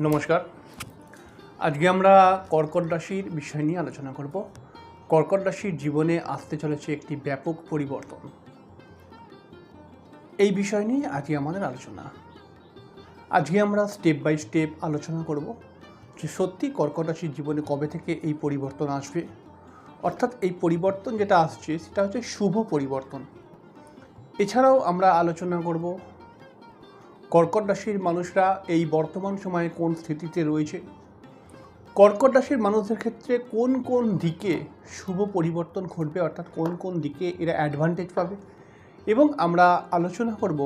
নমস্কার। আজকে আমরা কর্কট রাশির বিষয় নিয়ে আলোচনা করব। কর্কট রাশির জীবনে আসতে চলেছে একটি ব্যাপক পরিবর্তন। এই বিষয় নিয়ে আজকে আমাদের আলোচনা। আজকে আমরা স্টেপ বাই স্টেপ আলোচনা করব যে সত্যি কর্কট রাশির জীবনে কবে থেকে এই পরিবর্তন আসবে। অর্থাৎ এই পরিবর্তন যেটা আসছে সেটা হচ্ছে শুভ পরিবর্তন। এছাড়াও আমরা আলোচনা করব কর্কট রাশির মানুষরা এই বর্তমান সময়ে কোন স্থিতিতে রয়েছে? কর্কট রাশির মানুষদের ক্ষেত্রে কোন কোন দিকে শুভ পরিবর্তন ঘটবে, অর্থাৎ কোন কোন দিকে এরা অ্যাডভান্টেজ পাবে? এবং আমরা আলোচনা করব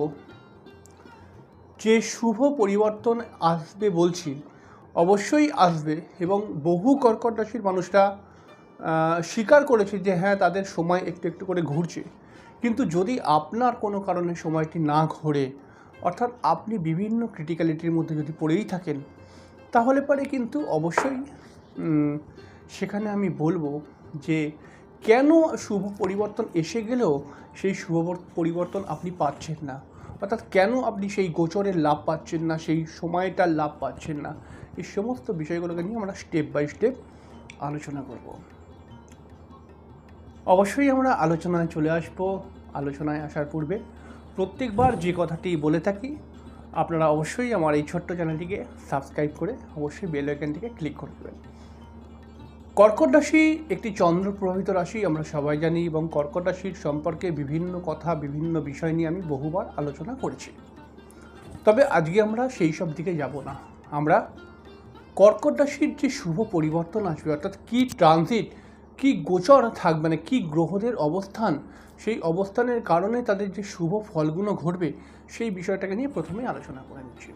যে শুভ পরিবর্তন আসবে বলছি, অবশ্যই আসবে এবং বহু কর্কট রাশির মানুষরা স্বীকার করেছে যে হ্যাঁ তাদের সময় একটু একটু করে ঘুরছে। কিন্তু যদি আপনার কোনো কারণে সময়টি না ঘোরে অর্থাৎ আপনি বিভিন্ন ক্রিটিক্যালিটির মধ্যে যদি পড়েই থাকেন, তাহলে পরে কিন্তু অবশ্যই সেখানে আমি বলব যে কেন শুভ পরিবর্তন এসে গেলেও সেই শুভ পরিবর্তন আপনি পাচ্ছেন না? অর্থাৎ কেন আপনি সেই গোচরের লাভ পাচ্ছেন না, সেই সময়টার লাভ পাচ্ছেন না? এই সমস্ত বিষয়গুলোকে নিয়ে আমরা স্টেপ বাই স্টেপ আলোচনা করব। অবশ্যই আমরা আলোচনায় চলে আসব। আলোচনায় আসার পূর্বে প্রত্যেকবার যে কথাটি বলে থাকি, আপনারা অবশ্যই আমার এই ছোট্ট চ্যানেলটিকে সাবস্ক্রাইব করে অবশ্যই বেল আইকনটিকে ক্লিক করে দেবেন। কর্কট রাশি একটি চন্দ্র প্রভাবিত রাশি, আমরা সবাই জানি, এবং কর্কট রাশির সম্পর্কে বিভিন্ন কথা, বিভিন্ন বিষয় নিয়ে আমি বহুবার আলোচনা করেছি। তবে আজকে আমরা সেই সব দিকে যাব না। আমরা কর্কট রাশির যে শুভ পরিবর্তন আসবে, অর্থাৎ কী ট্রানজিট কী গোচর থাকবে মানে কী গ্রহদের অবস্থান সেই অবস্থানের কারণে তাদের যে শুভ ফলগুলো ঘটবে, সেই বিষয়টাকে নিয়ে প্রথমে আলোচনা করে নিচ্ছি।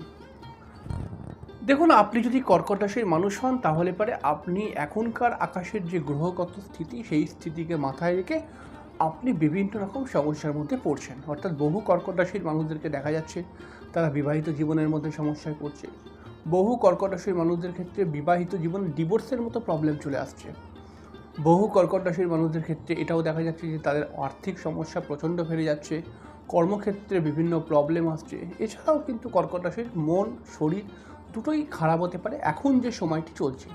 দেখুন, আপনি যদি কর্কট রাশির মানুষ হন, তাহলে পরে আপনি এখনকার আকাশের যে গ্রহগত স্থিতি, সেই স্থিতিকে মাথায় রেখে আপনি বিভিন্ন রকম সমস্যার মধ্যে পড়ছেন। অর্থাৎ বহু কর্কট রাশির মানুষদেরকে দেখা যাচ্ছে, তারা বিবাহিত জীবনের মধ্যে সমস্যায় পড়ছে। বহু কর্কট রাশির মানুষদের ক্ষেত্রে বিবাহিত জীবন ডিভোর্সের মতো প্রবলেম চলে আসছে। বহু কর্কট রাশির মানুষদের ক্ষেত্রে এটাও দেখা যাচ্ছে যে তাদের আর্থিক সমস্যা প্রচণ্ড বেড়ে যাচ্ছে, কর্মক্ষেত্রে বিভিন্ন প্রবলেম আসছে। এছাড়াও কিন্তু কর্কট রাশির মন, শরীর দুটোই খারাপ হতে পারে এখন যে সময়টি চলছে।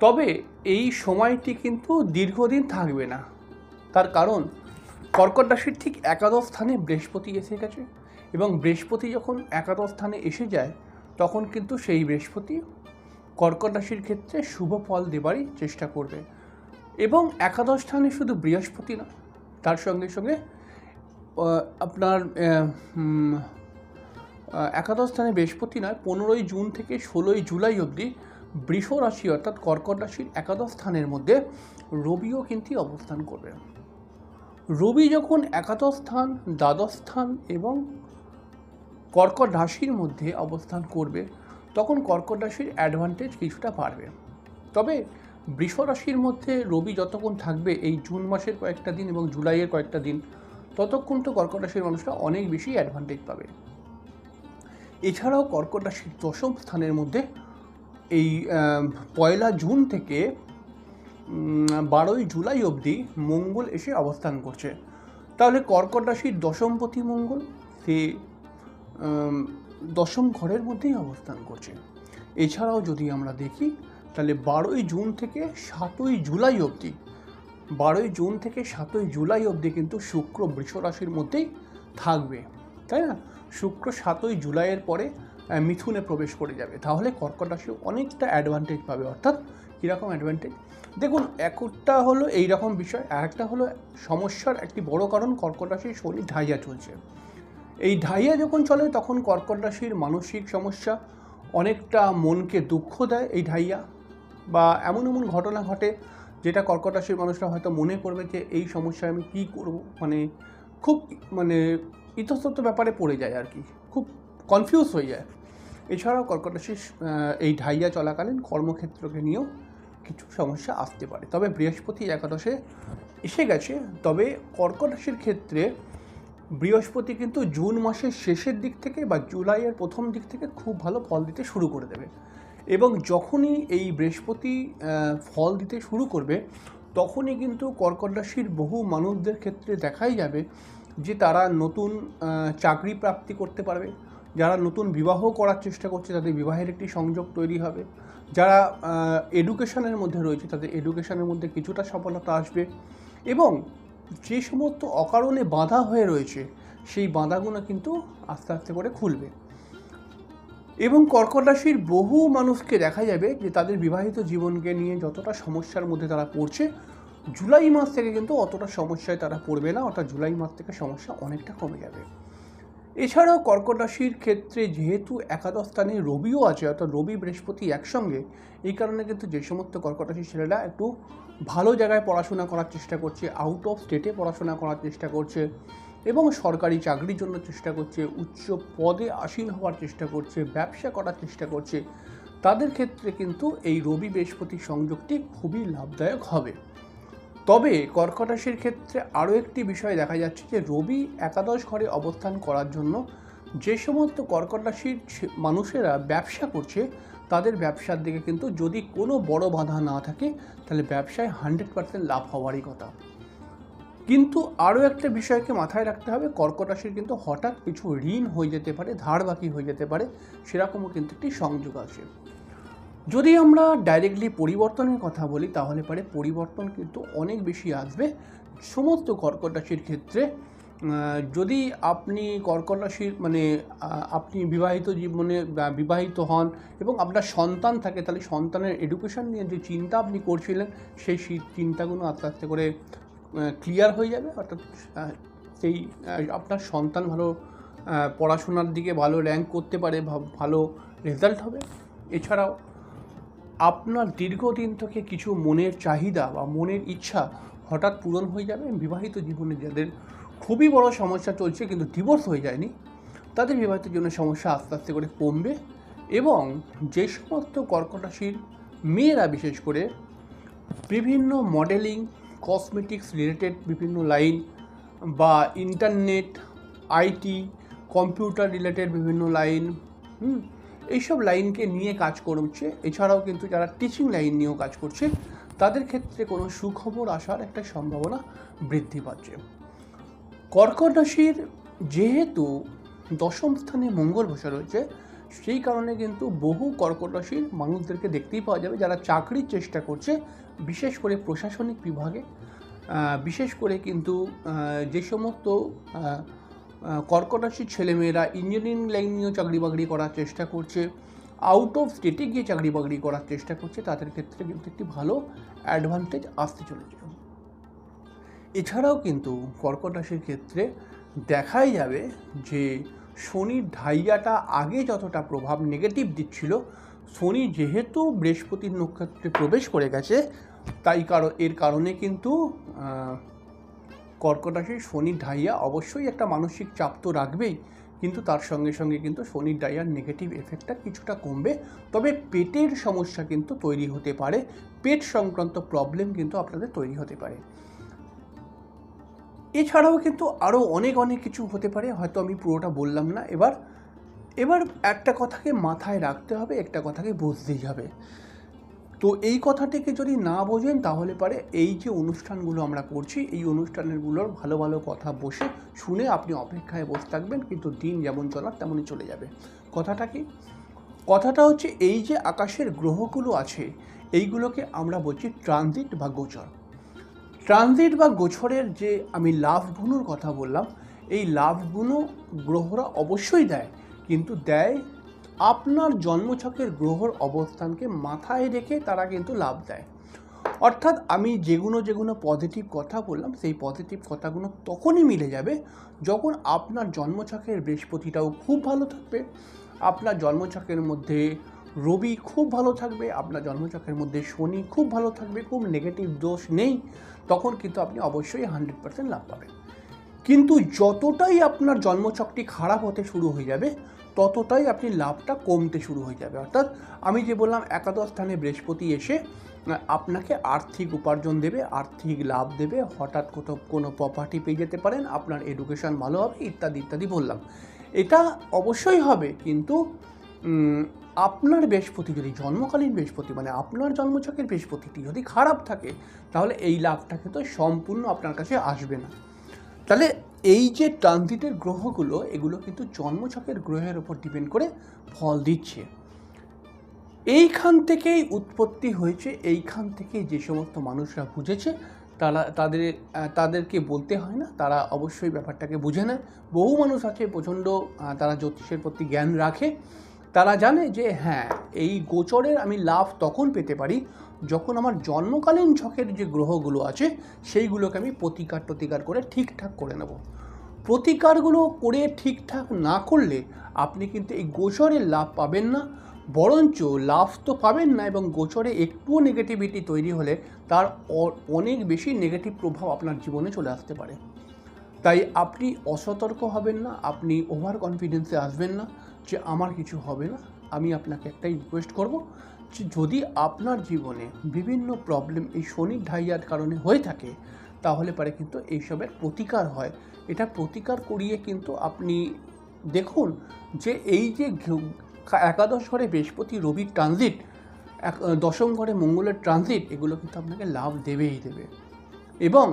তবে এই সময়টি কিন্তু দীর্ঘদিন থাকবে না। তার কারণ কর্কট রাশির ঠিক একাদশ স্থানে বৃহস্পতি এসে গেছে এবং বৃহস্পতি যখন একাদশ স্থানে এসে যায়, তখন কিন্তু সেই বৃহস্পতি কর্কট রাশির ক্ষেত্রে শুভ ফল দেবারই চেষ্টা করবে। এবং একাদশ স্থানে শুধু বৃহস্পতি না, তার সঙ্গে সঙ্গে আপনার একাদশ স্থানে বৃহস্পতি নয়, পনেরোই জুন থেকে ষোলোই জুলাই অবধি বৃষ রাশি অর্থাৎ কর্কট রাশির একাদশ স্থানের মধ্যে রবিও কিন্তু অবস্থান করবে। রবি যখন একাদশ স্থান, দ্বাদশ স্থান এবং কর্কট রাশির মধ্যে অবস্থান করবে তখন কর্কট রাশির অ্যাডভান্টেজ কিছুটা বাড়বে। তবে বৃষ রাশির মধ্যে রবি যতক্ষণ থাকবে, এই জুন মাসের কয়েকটা দিন এবং জুলাইয়ের কয়েকটা দিন, ততক্ষণ তো কর্কট রাশির মানুষরা অনেক বেশি অ্যাডভান্টেজ পাবে। এছাড়াও কর্কট রাশির দশম স্থানের মধ্যে এই পয়লা জুন থেকে বারোই জুলাই অবধি মঙ্গল এসে অবস্থান করছে। তাহলে কর্কট রাশির দশমপতি মঙ্গল সে দশম ঘরের মধ্যেই অবস্থান করছে। এছাড়াও যদি আমরা দেখি, তাহলে বারোই জুন থেকে সাতই জুলাই অবধি, বারোই জুন থেকে সাতই জুলাই অবধি কিন্তু শুক্র বৃষ রাশির মধ্যেই থাকবে। তাই না? শুক্র সাতই জুলাইয়ের পরে মিথুনে প্রবেশ করে যাবে। তাহলে কর্কট রাশি অনেকটা অ্যাডভান্টেজ পাবে, অর্থাৎ কীরকম অ্যাডভান্টেজ দেখুন, একটা হলো এই রকম বিষয় আর একটা হলো সমস্যার একটি বড় কারণ কর্কট রাশির শনি ঢাইয়া চলছে। এই ঢাইয়া যখন চলে, তখন কর্কট রাশির মানসিক সমস্যা অনেকটা মনকে দুঃখ দেয় এই ঢাইয়া। বা এমন এমন ঘটনা ঘটে, যেটা কর্কট রাশির মানুষরা হয়তো মনে করবে যে, এই সমস্যায় আমি কী করব? মানে খুব মানে ইতস্তত ব্যাপারে পড়ে যায় আর কি। খুব কনফিউজ হয়ে যায়। এছাড়াও কর্কট রাশির এই ঢাইয়া চলাকালীন কর্মক্ষেত্রকে নিয়েও কিছু সমস্যা আসতে পারে। তবে বৃহস্পতি একাদশে এসে গেছে। তবে কর্কট রাশির ক্ষেত্রে বৃহস্পতি কিন্তু জুন মাসের শেষের দিক থেকে বা জুলাইয়ের প্রথম দিক থেকে খুব ভালো ফল দিতে শুরু করে দেবে। এবং যখনই এই বৃহস্পতি ফল দিতে শুরু করবে, তখনই কিন্তু কর্কট রাশির বহু মানুষদের ক্ষেত্রে দেখাই যাবে যে তারা নতুন চাকরি প্রাপ্তি করতে পারবে। যারা নতুন বিবাহ করার চেষ্টা করছে, তাদের বিবাহের একটি সংযোগ তৈরি হবে। যারা এডুকেশনের মধ্যে রয়েছে, তাদের এডুকেশনের মধ্যে কিছুটা সফলতা আসবে। এবং যে সমস্ত অকারণে বাধা হয়ে রয়েছে, সেই বাঁধাগুলো কিন্তু আস্তে আস্তে করে খুলবে। এবং কর্কট রাশির বহু মানুষকে দেখা যাবে যে তাদের বিবাহিত জীবনকে নিয়ে যতটা সমস্যার মধ্যে তারা পড়ছে, জুলাই মাস থেকে কিন্তু অতটা সমস্যায় তারা পড়বে না, অর্থাৎ জুলাই মাস থেকে সমস্যা অনেকটা কমে যাবে। এছাড়াও কর্কট রাশির ক্ষেত্রে যেহেতু একাদশ স্থানে রবিও আছে, অর্থাৎ রবি, বৃহস্পতি একসঙ্গে, এই কারণে কিন্তু যে সমস্ত কর্কট রাশির ছেলেরা একটু ভালো জায়গায় পড়াশোনা করার চেষ্টা করছে আউট অফ স্টেটে পড়াশোনা করার চেষ্টা করছে এবং সরকারি চাকরির জন্য চেষ্টা করছে, উচ্চ পদে আসীন হওয়ার চেষ্টা করছে, ব্যবসা করার চেষ্টা করছে, তাদের ক্ষেত্রে কিন্তু এই রবি, বৃহস্পতি সংযোগটি খুবই লাভদায়ক হবে। তবে কর্কট ক্ষেত্রে আরও একটি বিষয় দেখা যাচ্ছে যে রবি একাদশ ঘরে অবস্থান করার জন্য যে সমস্ত কর্কট রাশির মানুষেরা ব্যবসা করছে, তাদের ব্যবসার দিকে কিন্তু যদি কোনো বড় বাধা না থাকে, তাহলে ব্যবসায় হান্ড্রেড পার্সেন্ট লাভ হওয়ারই কথা। কিন্তু আরও একটা বিষয়কে মাথায় রাখতে হবে কর্কট রাশির কিন্তু হঠাৎ কিছু ঋণ হয়ে যেতে পারে ধার বাকি হয়ে যেতে পারে, সেরকমও কিন্তু একটি সংযোগ আছে। যদি আমরা ডাইরেক্টলি পরিবর্তনের কথা বলি, তাহলে পরে পরিবর্তন কিন্তু অনেক বেশি আসবে। সমস্ত কর্কট রাশির ক্ষেত্রে যদি আপনি কর্কট রাশির মানে আপনি বিবাহিত জীবনে বিবাহিত হন এবং আপনার সন্তান থাকে, তাহলে সন্তানের এডুকেশন নিয়ে যে চিন্তা আপনি করছিলেন, সেই চিন্তাগুলো আস্তে আস্তে করে ক্লিয়ার হয়ে যাবে। অর্থাৎ সেই আপনার সন্তান ভালো পড়াশোনার দিকে ভালো র্যাঙ্ক করতে পারে ভালো রেজাল্ট হবে। এছাড়াও আপনার দীর্ঘদিন থেকে কিছু মনের চাহিদা বা মনের ইচ্ছা হঠাৎ পূরণ হয়ে যাবে? বিবাহিত জীবনে যাদের খুবই বড় সমস্যা চলছে কিন্তু ডিভোর্স হয়ে যায়নি, তাদের বিবাহিত জীবনের সমস্যা আস্তে আস্তে করে কমবে এবং যে সমস্ত কর্কট রাশির মেয়েরা, বিশেষ করে বিভিন্ন মডেলিং কসমেটিক্স রিলেটেড বিভিন্ন লাইন বা ইন্টারনেট আইটি কম্পিউটার রিলেটেড বিভিন্ন লাইন হুম এইসব লাইনকে নিয়ে কাজ করছে। এছাড়াও কিন্তু যারা টিচিং লাইন নিয়েও কাজ করছে, তাদের ক্ষেত্রে কোনো সুখবর আসার একটা সম্ভাবনা বৃদ্ধি পাচ্ছে। কর্কট রাশির যেহেতু দশম স্থানে মঙ্গল বসে রয়েছে, সেই কারণে কিন্তু বহু কর্কট রাশির মানুষদেরকে দেখতেই পাওয়া যাবে যারা চাকরির চেষ্টা করছে, বিশেষ করে প্রশাসনিক বিভাগে। বিশেষ করে কিন্তু যে সমস্ত কর্কট ছেলেমেয়েরা ইঞ্জিনিয়ারিং লাইন নিয়েও চাকরি বাকরি করার চেষ্টা করছে আউট অফ স্টেটে গিয়ে চাকরি বাকরি করার চেষ্টা করছে, তাদের ক্ষেত্রে কিন্তু একটি ভালো অ্যাডভান্টেজ আসতে চলেছে। এছাড়াও কিন্তু কর্কট রাশির ক্ষেত্রে দেখাই যাবে যে শনির ঢাইয়াটা আগে যতটা প্রভাব নেগেটিভ দিচ্ছিল, শনি যেহেতু বৃহস্পতির নক্ষত্রে প্রবেশ করে গেছে, তাই কারণ এর কারণে কিন্তু কর্কট রাশির শনির ঢাইয়া অবশ্যই একটা মানসিক চাপ তো রাখবেই, কিন্তু তার সঙ্গে সঙ্গে কিন্তু শনির ডাইয়ার নেগেটিভ এফেক্টটা কিছুটা কমবে। তবে পেটের সমস্যা কিন্তু তৈরি হতে পারে, পেট সংক্রান্ত প্রবলেম কিন্তু আপনাদের তৈরি হতে পারে। এছাড়াও কিন্তু আরও অনেক অনেক কিছু হতে পারে, হয়তো আমি পুরোটা বললাম না। এবার এবার একটা কথাকে মাথায় রাখতে হবে, একটা কথাকে বুঝতেই হবে। তো এই কথাটিকে যদি না বোঝেন, তাহলে পারে এই যে অনুষ্ঠানগুলো আমরা করছি, এই অনুষ্ঠানগুলোর ভালো ভালো কথা বসে শুনে আপনি অপেক্ষায় বসে থাকবেন, কিন্তু দিন যেমন চলার তেমনই চলে যাবে। কথাটা কি? কথাটা হচ্ছে এই যে আকাশের গ্রহগুলো আছে, এইগুলোকে আমরা বলছি ট্রানজিট বা গোচর। ট্রানজিট বা গোছরের যে আমি লাভগুলোর কথা বললাম, এই লাভগুলো গ্রহরা অবশ্যই দেয়, কিন্তু দেয় আপনার জন্মছকের গ্রহর অবস্থানকে মাথায় রেখে তারা কিন্তু লাভ দেয়। অর্থাৎ আমি যেগুলো যেগুলো পজিটিভ কথা বললাম, সেই পজিটিভ কথাগুলো তখনই মিলে যাবে যখন আপনার জন্মছকের বৃহস্পতিটাও খুব ভালো থাকবে, আপনার জন্মছকের মধ্যে রবি খুব ভালো থাকবে, আপনার জন্মছকের মধ্যে শনি খুব ভালো থাকবে, খুব নেগেটিভ দোষ নেই, তখন কিন্তু আপনি অবশ্যই হান্ড্রেড পার্সেন্ট লাভ পাবেন। কিন্তু যতটাই আপনার জন্মছকটি খারাপ হতে শুরু হয়ে যাবে ততটাই আপনি লাভটা কমতে শুরু হয়ে যাবে। অর্থাৎ আমি যে বললাম, একাদশ স্থানে বৃহস্পতি এসে আপনাকে আর্থিক উপার্জন দেবে, আর্থিক লাভ দেবে, হঠাৎ কোথাও কোনো প্রপার্টি পেয়ে যেতে পারেন, আপনার এডুকেশন ভালো হবে, ইত্যাদি ইত্যাদি বললাম। এটা অবশ্যই হবে, কিন্তু আপনার বৃহস্পতি যদি জন্মকালীন বৃহস্পতি মানে আপনার জন্মছকের বৃহস্পতিটি যদি খারাপ থাকে, তাহলে এই লাভটা কিন্তু সম্পূর্ণ আপনার কাছে আসবে না। তাহলে এই যে ট্রানজিটের গ্রহগুলো, এগুলো কিন্তু জন্মছকের গ্রহের উপর ডিপেন্ড করে ফল দিচ্ছে। এইখান থেকেই উৎপত্তি হয়েছে, এইখান থেকে যে সমস্ত মানুষরা বুঝেছে, তারা, তাদের তাদেরকে বলতে হয় না, তারা অবশ্যই ব্যাপারটাকে বুঝে নেয়। বহু মানুষ আছে প্রচণ্ড তারা জ্যোতিষের প্রতি জ্ঞান রাখে। তারা জানে যে হ্যাঁ এই গোচরের আমি লাভ তখন পেতে পারি যখন আমার জন্মকালীন ছকের যে গ্রহগুলো আছে, সেইগুলোকে আমি প্রতিকার টতিকার করে ঠিকঠাক করে নেব। প্রতিকারগুলো করে ঠিকঠাক না করলে আপনি কিন্তু এই গোচরের লাভ পাবেন না, বরঞ্চ লাভ তো পাবেন না এবং গোচরে একটুও নেগেটিভিটি তৈরি হলে তার অনেক বেশি নেগেটিভ প্রভাব আপনার জীবনে চলে আসতে পারে। তাই আপনি অসতর্ক হবেন না, আপনি ওভার কনফিডেন্সে আসবেন না যে আমার কিছু হবে না, আমি আপনাকে একটাই রিকোয়েস্ট করব যদি আপনার জীবনে বিভিন্ন প্রবলেম এই শনির ঢাইয়ার কারণে হয়ে থাকে, তাহলে পারে কিন্তু এইসবের প্রতিকার হয়। এটা প্রতিকার করিয়ে কিন্তু আপনি দেখুন যে এই যে একাদশ ঘরে বৃহস্পতি রবির ট্রানজিট এক দশম ঘরে মঙ্গলের ট্রানজিট এগুলো কিন্তু আপনাকে লাভ দেবেই দেবে। এবং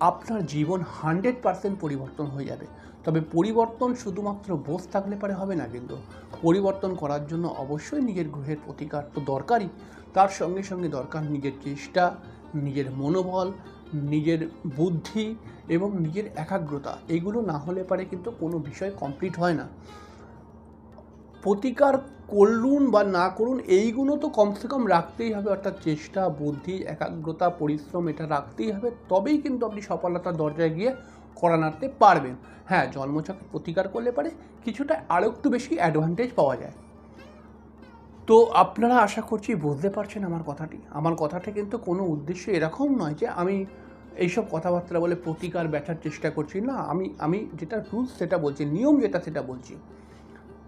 আপনার জীবন হান্ড্রেড পারসেন্ট পরিবর্তন হয়ে যাবে। তবে পরিবর্তন শুধুমাত্র বোস থাকলে পারে হবে না কিন্তু পরিবর্তন করার জন্য অবশ্যই নিজের গ্রহের প্রতিকার তো দরকারই। তার সঙ্গে সঙ্গে দরকার নিজের চেষ্টা, নিজের মনোবল, নিজের বুদ্ধি এবং নিজের একাগ্রতা। এগুলো না হলে পারে কিন্তু কোনো বিষয় কমপ্লিট হয় না। প্রতিকার করলুন বা না করুন, এইগুলো তো কমসে কম রাখতেই হবে, অর্থাৎ চেষ্টা, বুদ্ধি, একাগ্রতা, পরিশ্রম এটা রাখতেই হবে, তবেই কিন্তু আপনি সফলতার দরজায় গিয়ে করা নাড়তে পারবেন। হ্যাঁ জন্মছকে প্রতিকার করলে পারে, কিছুটা আরও একটু বেশি অ্যাডভান্টেজ পাওয়া যায়। তো আপনারা আশা করছি বুঝতে পারছেন আমার কথাটি। আমার কথাটা কিন্তু কোনো উদ্দেশ্য এরকম নয় যে আমি এইসব কথাবার্তা বলে প্রতিকার ব্যাটার চেষ্টা করছি না। আমি আমি যেটা রুলস সেটা বলছি, নিয়ম যেটা সেটা বলছি।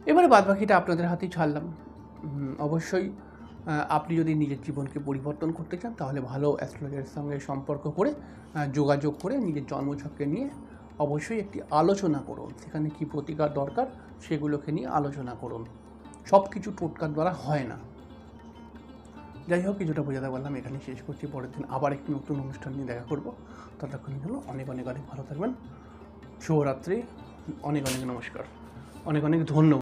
এবারে বাদ বাকিটা আপনাদের হাতেই ছাড়লাম। অবশ্যই আপনি যদি নিজের জীবনকে পরিবর্তন করতে চান, তাহলে ভালো অ্যাস্ট্রোলজারের সঙ্গে সম্পর্ক করে যোগাযোগ করে নিজের জন্মছককে নিয়ে অবশ্যই একটি আলোচনা করুন। সেখানে কি প্রতিকার দরকার, সেগুলোকে নিয়ে আলোচনা করুন। সব কিছু টোটকার দ্বারা হয় না। যাই হোক, কিছুটা বোঝাতে পারলাম এখানে শেষ করছি। পরের দিন আবার একটি নতুন অনুষ্ঠান নিয়ে দেখা করব। ততক্ষণের জন্য অনেক অনেক অনেক ভালো থাকবেন। শুভরাত্রি, অনেক অনেক নমস্কার। অনেক অনেক ধন্যবাদ।